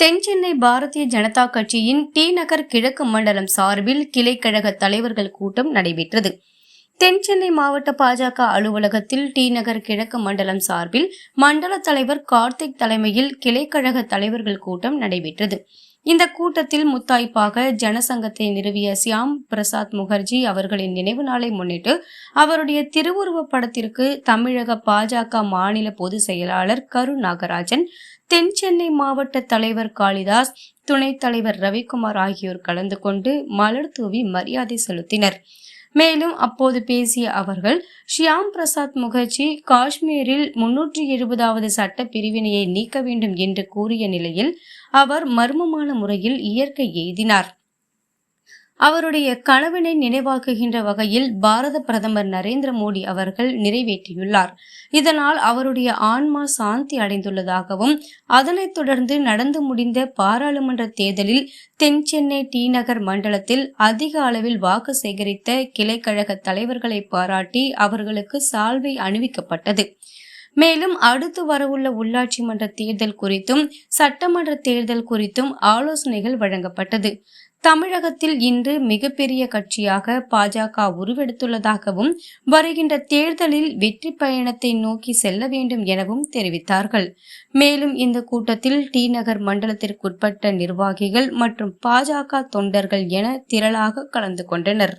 தென்சென்னை பாரதிய ஜனதா கட்சியின் டி நகர் கிழக்கு மண்டலம் சார்பில் கிளைக்கழக தலைவர்கள் கூட்டம் நடைபெற்றது. தென்சென்னை மாவட்ட பாஜக அலுவலகத்தில் டி நகர் கிழக்கு மண்டலம் சார்பில் மண்டல தலைவர் கார்த்திக் தலைமையில் கிளைக்கழக தலைவர்கள் கூட்டம் நடைபெற்றது. இந்த கூட்டத்தில் முத்தாய்ப்பாக ஜனசங்கத்தை நிறுவிய சியாம் பிரசாத் முகர்ஜி அவர்களின் நினைவு நாளை முன்னிட்டு அவருடைய திருவுருவப் படத்திற்கு தமிழக பாஜக மாநில பொதுச் செயலாளர் கரு நாகராஜன் தென் சென்னை மாவட்ட தலைவர் காளிதாஸ் துணைத் தலைவர் ரவிக்குமார் ஆகியோர் கலந்து கொண்டு மலர் தூவி மரியாதை செலுத்தினர். மேலும் அப்போது பேசிய அவர்கள் ஷியாம் பிரசாத் முகர்ஜி காஷ்மீரில் முன்னூற்றி எழுபதாவது சட்ட பிரிவினையை நீக்க வேண்டும் என்று கூறிய நிலையில் அவர் மர்மமான முறையில் இயற்கை எய்தினார். அவருடைய கனவினை நினைவாக்குகின்ற வகையில் பாரத பிரதமர் நரேந்திர மோடி அவர்கள் நிறைவேற்றியுள்ளார். இதனால் அவருடைய ஆன்மா சாந்தி அடைந்துள்ளதாகவும் அதனைத் தொடர்ந்து நடந்து முடிந்த பாராளுமன்ற தேர்தலில் தென் சென்னை டி நகர் மண்டலத்தில் அதிக அளவில் வாக்கு சேகரித்த கிளைக்கழக தலைவர்களை பாராட்டி அவர்களுக்கு சால்வை அணிவிக்கப்பட்டது. மேலும் அடுத்து வரவுள்ள உள்ளாட்சி மன்ற தேர்தல் குறித்தும் சட்டமன்ற தேர்தல் குறித்தும் ஆலோசனைகள் வழங்கப்பட்டது. தமிழகத்தில் இன்று மிகப்பெரிய கட்சியாக பாஜக உருவெடுத்துள்ளதாகவும் வருகின்ற தேர்தலில் வெற்றி பயணத்தை நோக்கி செல்ல வேண்டும் எனவும் தெரிவித்தார்கள். மேலும் இந்த கூட்டத்தில் டி நகர் மண்டலத்திற்குட்பட்ட நிர்வாகிகள் மற்றும் பாஜக தொண்டர்கள் என திரளாக கலந்து கொண்டனர்.